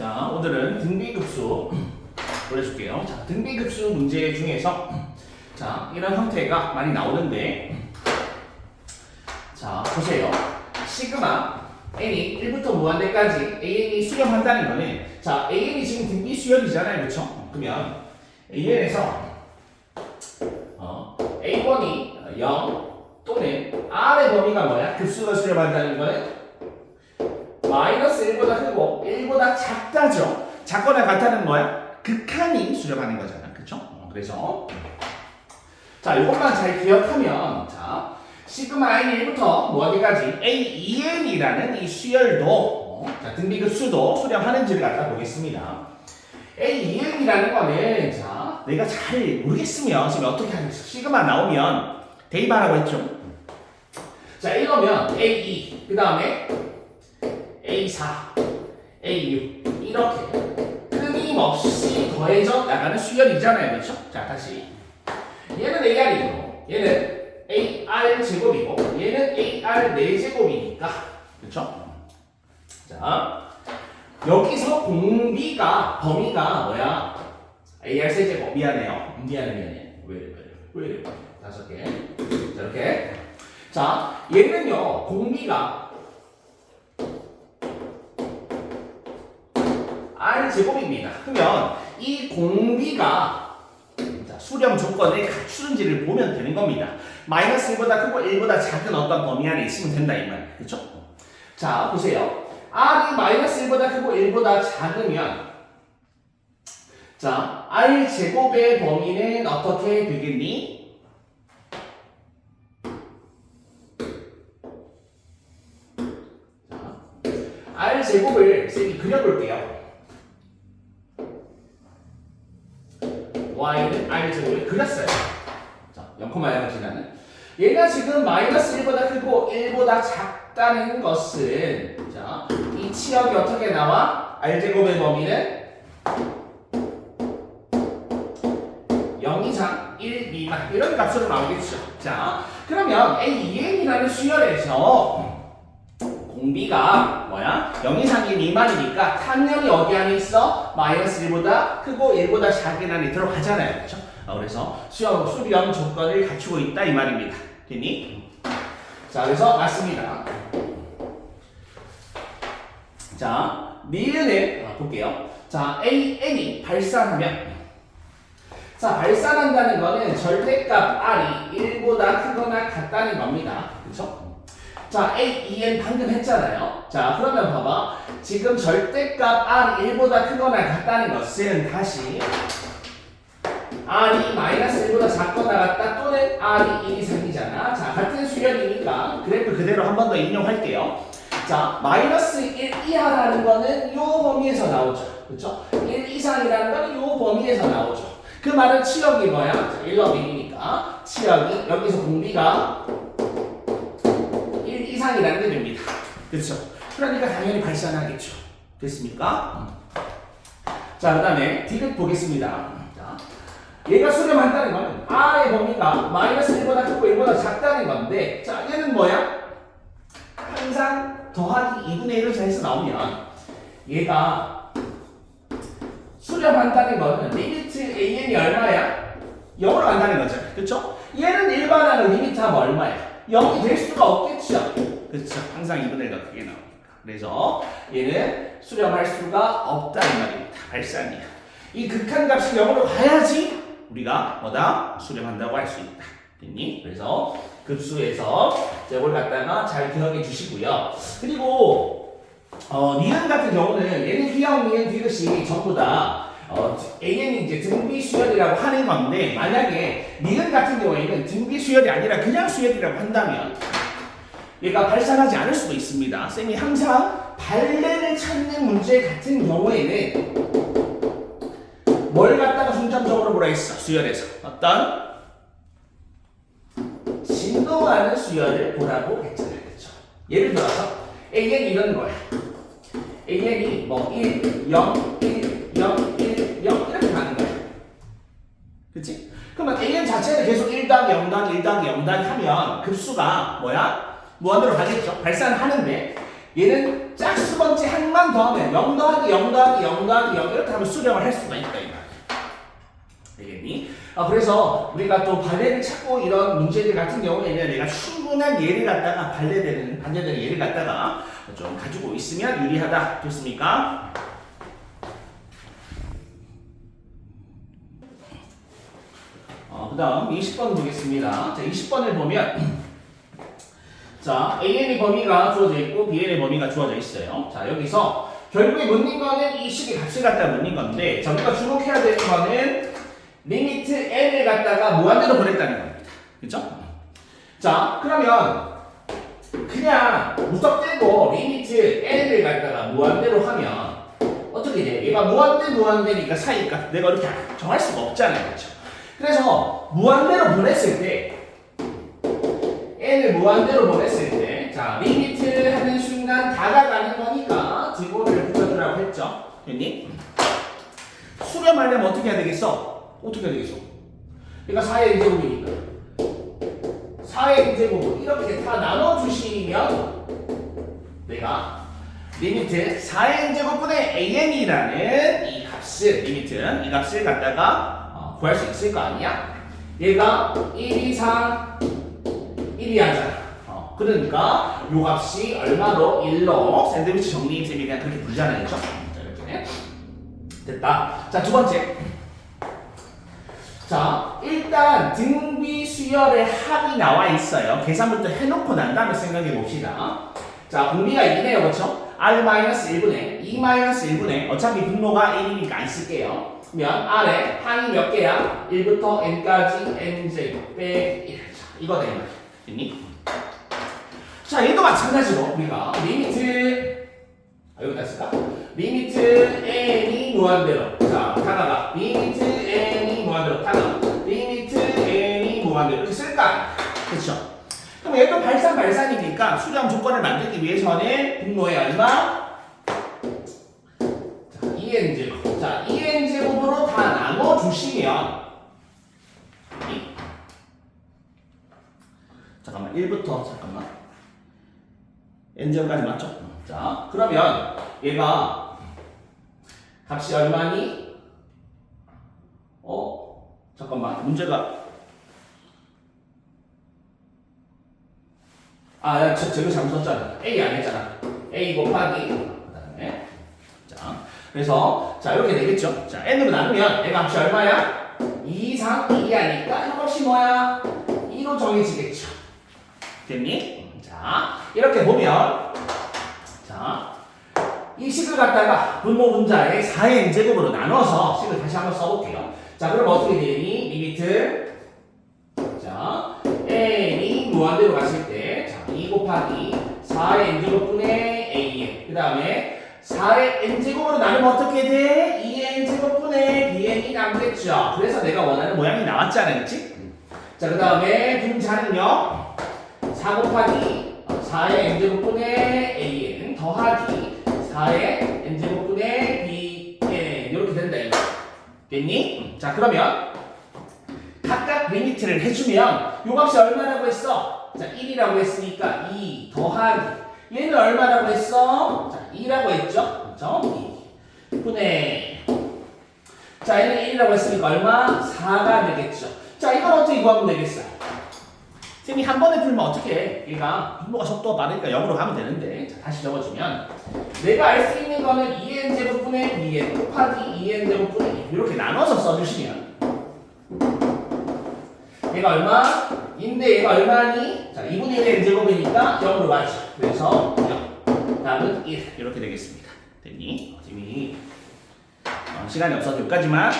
자, 오늘은 등비급수 보여줄게요. 자, 등비급수 문제 중에서 자, 이런 형태가 많이 나오는데 자, 보세요. 시그마 n이 1부터 무한대까지 an이 수렴한다는 거는 자, an이 지금 등비 수열이잖아요. 그렇죠? 그러면 an에서 어, a1이 0 또는 r의 범위가 뭐야? 급수가 수렴한다는 거는 마이너스 1보다 크고 1보다 작다죠. 작거나 같다는 뭐야? 극한이 수렴하는 거잖아. 그쵸? 어, 그래서 자 이것만 잘 기억하면 자 시그마 n 1부터 뭐 어디까지 a 2n이라는 이 수열도 어, 자 등비급 수도 수렴하는지를 갖다 보겠습니다. a 2n이라는 거는 자 내가 잘 모르겠으면 지금 어떻게 하겠어? 시그마 나오면 대입하라고 했죠. 자 이러면 a2 그 다음에 A4, A6 이렇게 끊임없이 더해져 나가는 수열이잖아요. 그렇죠? 자, 다시. 얘는 AR이고 얘는 AR 제곱이고 얘는 AR 4제곱이니까 그렇죠? 자, 여기서 공비가 범위가 뭐야? AR 세제곱 미안해요. 미안해 미안해. 왜 이래 왜 이래 왜 이래 다섯 개. 자, 이렇게. 자, 얘는요 공비가 R 제곱입니다. 그러면 이 공비가 자, 수렴 조건을 갖추는지를 보면 되는 겁니다. 마이너스 1보다 크고 1보다 작은 어떤 범위 안에 있으면 된다 이 말. 그렇죠? 자, 보세요. R이 마이너스 1보다 크고 1보다 작으면 자, R 제곱의 범위는 어떻게 되겠니? 제곱을 쌤이 그려볼게요. Y는 r 제곱을 그렸어요. 자, 0,0을 지나는. 얘가 지금 마이너스 1보다 크고 1보다 작다는 것은 자, 이 치역이 어떻게 나와? r 제곱의 범위는 0 이상 1 미만 이런 값으로 나오겠죠. 자, 그러면 a2n이라는 수열에서 공비가 뭐야? 0 이상 1 미만이니까 당연히 어디 안에 있어? 마이너스 1보다 크고 1보다 작은 안에 들어가잖아요. 그렇죠? 어, 그래서 수렴, 수렴 조건을 갖추고 있다 이 말입니다. 됐니? 자, 그래서 맞습니다. 자, 니은을 어, 볼게요. 자, AN이 발산하면 자, 발산한다는 거는 절대값 R이 1보다 크거나 같다는 겁니다. 그렇죠? 자, A, E, N 방금 했잖아요. 자, 그러면 봐봐. 지금 절대값 R이 1보다 크거나 같다는 것은 다시 R이 마이너스 1보다 작거나 같다 또는 R이 1 이상이잖아. 자, 같은 수열이니까 그래프 그대로 한 번 더 인용할게요. 자, 마이너스 1 이하라는 거는 요 범위에서 나오죠. 그렇죠? 1 이상이라는 거는 요 범위에서 나오죠. 그 말은 치역이 뭐야? 자, 1로 1이니까 치역이 여기서 공비가 1 이상이라는 게 됩니다. 그렇죠? 그러니까 당연히 발산하겠죠. 됐습니까? 자, 그 다음에 D를 보겠습니다. 자, 얘가 수렴한다는 거는 R의 범위가 마이너스 1보다 크고 1보다 작다는 건데 자, 얘는 뭐야? 항상 더하기 2분의 1을 해서 나오면 얘가 수렴한다는 거는 리미트 AN이 얼마야? 0으로 간다는 거죠. 그렇죠? 얘는 일반하는 리미트하면 얼마야? 0이 될 수가 없겠죠. 그렇죠. 항상 2분의 1가 크게 나오니까. 그래서 얘는 수렴할 수가 없다 이 말입니다. 발산이야. 이 극한값이 0으로 가야지 우리가 뭐다? 수렴한다고 할 수 있다. 됐니? 그래서 급수에서 이걸 갖다가 잘 기억해 주시고요. 그리고 어, 니은 같은 경우는 얘는 희영, 니은, 디귿이 전부 다 어, AN이 이제 등비 수열이라고 하는 건데 만약에 니은 같은 경우에는 등비 수열이 아니라 그냥 수열이라고 한다면 얘가 발산하지 않을 수도 있습니다. 쌤이 항상 발레를 찾는 문제 같은 경우에는 뭘 갖다가 중점적으로 보라 했어? 수열에서 어떤 진동하는 수열을 보라고 했잖아요. 그렇죠? 예를 들어서 AN 이런 거야. AN이 뭐 1, 0, 1, 0, 1, 0 이렇게 가는 거야. 그치? 그러면 AN 자체는 계속 1당 0당 1당 0당 하면 급수가 뭐야? 무한대로 가겠죠. 발산하는데 얘는 짝수 번째 항만 더하면 0 더하기 0 더하기 0 더하기 0 이렇게 하면 수량을 할 수가 있다 이 말이야. 되겠니? 아, 그래서 우리가 또 반대를 찾고 이런 문제들 같은 경우에는 내가 충분한 예를 갖다가 반대되는 반대되는 예를 갖다가 좀 가지고 있으면 유리하다. 됐습니까? 어, 그 다음 20번 보겠습니다. 자, 20번을 보면 자, AN의 범위가 주어져 있고 BN의 범위가 주어져 있어요. 자, 여기서 결국에 묻는 거는 이 식의 값을 갖다 묻는 건데 자, 우리가 주목해야 되는 거는 리미트 n을 갖다가 무한대로 보냈다는 겁니다. 그죠? 자, 그러면 그냥 무턱대고 리미트 n을 갖다가 무한대로 하면 어떻게 돼? 얘가 무한대 무한대니까 사이니까 내가 이렇게 정할 수가 없잖아요. 그렇죠? 그래서 무한대로 보냈을 때 n을 무한대로 보냈을 때, 자, 리미트 하는 순간 다가가는 거니까 등호를 붙여주라고 했죠. 됐니? 수렴하려면 어떻게 해야 되겠어? 어떻게 해야 되겠어? 그러니까 4의 제곱이니까. 4의 제곱을 이렇게 다 나눠주시면 내가 리미트 4의 제곱분의 an이라는 이 값을, 리미트, 이 값을 갖다가 어, 구할 수 있을 거 아니야? 얘가 1, 2, 4, 1이 하잖아. 어, 그러니까 요 값이 얼마로 1로 샌드위치 정리인 셈이 그냥 그렇게 부르잖아요. 그죠? 자, 이렇게. 됐다. 자, 두 번째. 자, 일단 등비 수열의 합이 나와 있어요. 계산부터 해놓고 난 다음에 생각해 봅시다. 자, 공비가 2네요. 그렇죠? R-1분의 2-1분의 어차피 분모가 1이니까 안 쓸게요. 그러면 R에 항이 몇 개야? 1부터 n까지 n제곱 빼기 1. 이거다 이 말이야. 됐니? 자, 얘도 마찬가지로 우리가 리미트 아, 여기다 쓸까? 리미트 n이 무한대로 자, 다가가 리미트 n이 무한대로 다가가 리미트 n이 무한대로 이렇게 쓸까? 그렇죠? 그럼 얘도 발산 발산이니까 수량 조건을 만들기 위해서는 분모의 얼마? 자, 2n 제곱 자, 2n 제곱으로 다 나눠 주시면 잠깐만 1부터 잠깐만 n제곱까지 맞죠? 자 그러면 얘가 값이 얼마니? 어? 잠깐만 문제가 아, 야, 저, 저거 잘못 썼잖아. A 안 했잖아. A 곱하기. 그 다음에. 자, 그래서, 자, 이렇게 되겠죠. 자, N으로 나누면 얘가 값이 얼마야? 2 이상 2이 하니까 이 값이 뭐야? 2로 정해지겠죠. 됐니? 자, 이렇게 보면, 자, 이 식을 갖다가 분모 분자의 4의 n제곱으로 나눠서 식을 다시 한번 써볼게요. 자, 그럼 어떻게 되니? 리미트. 자, n이 무한대로 갔을 때, 자, 2 곱하기 4의 n제곱분의 an. 그 다음에 4의 n제곱으로 나누면 어떻게 돼? 2의 n제곱분의 bn이 남겠죠. 그래서 내가 원하는 모양이 나왔잖아요. 그치? 자, 그 다음에 분자는요. 4 곱하기 4의 n제곱분의 an 더하기 4의 n제곱분의 bn 이렇게 된다 이거 됐니? 자 그러면 각각 리미트를 해주면 요 값이 얼마라고 했어? 자 1이라고 했으니까 2 더하기 얘는 얼마라고 했어? 자 2라고 했죠? 그렇죠? 2 분의 자 얘는 1이라고 했으니까 얼마? 4가 되겠죠 자 이건 어떻게 구하면 되겠어? 쌤이 한 번에 풀면 어떻게 해? 얘가 분모가 속도가 빠르니까 0으로 가면 되는데 자, 다시 적어주면 내가 알 수 있는 거는 2n 제곱분의 bn 곱하기 2n 제곱분의 2 이렇게 나눠서 써주시면 얘가 얼마? 인데 얘가 얼마니? 자 2분의 1의 n 제곱이니까 0으로 가죠 그래서 0 답은 1 이렇게 되겠습니다 됐니? 지금 어, 시간이 없어서 여기까지만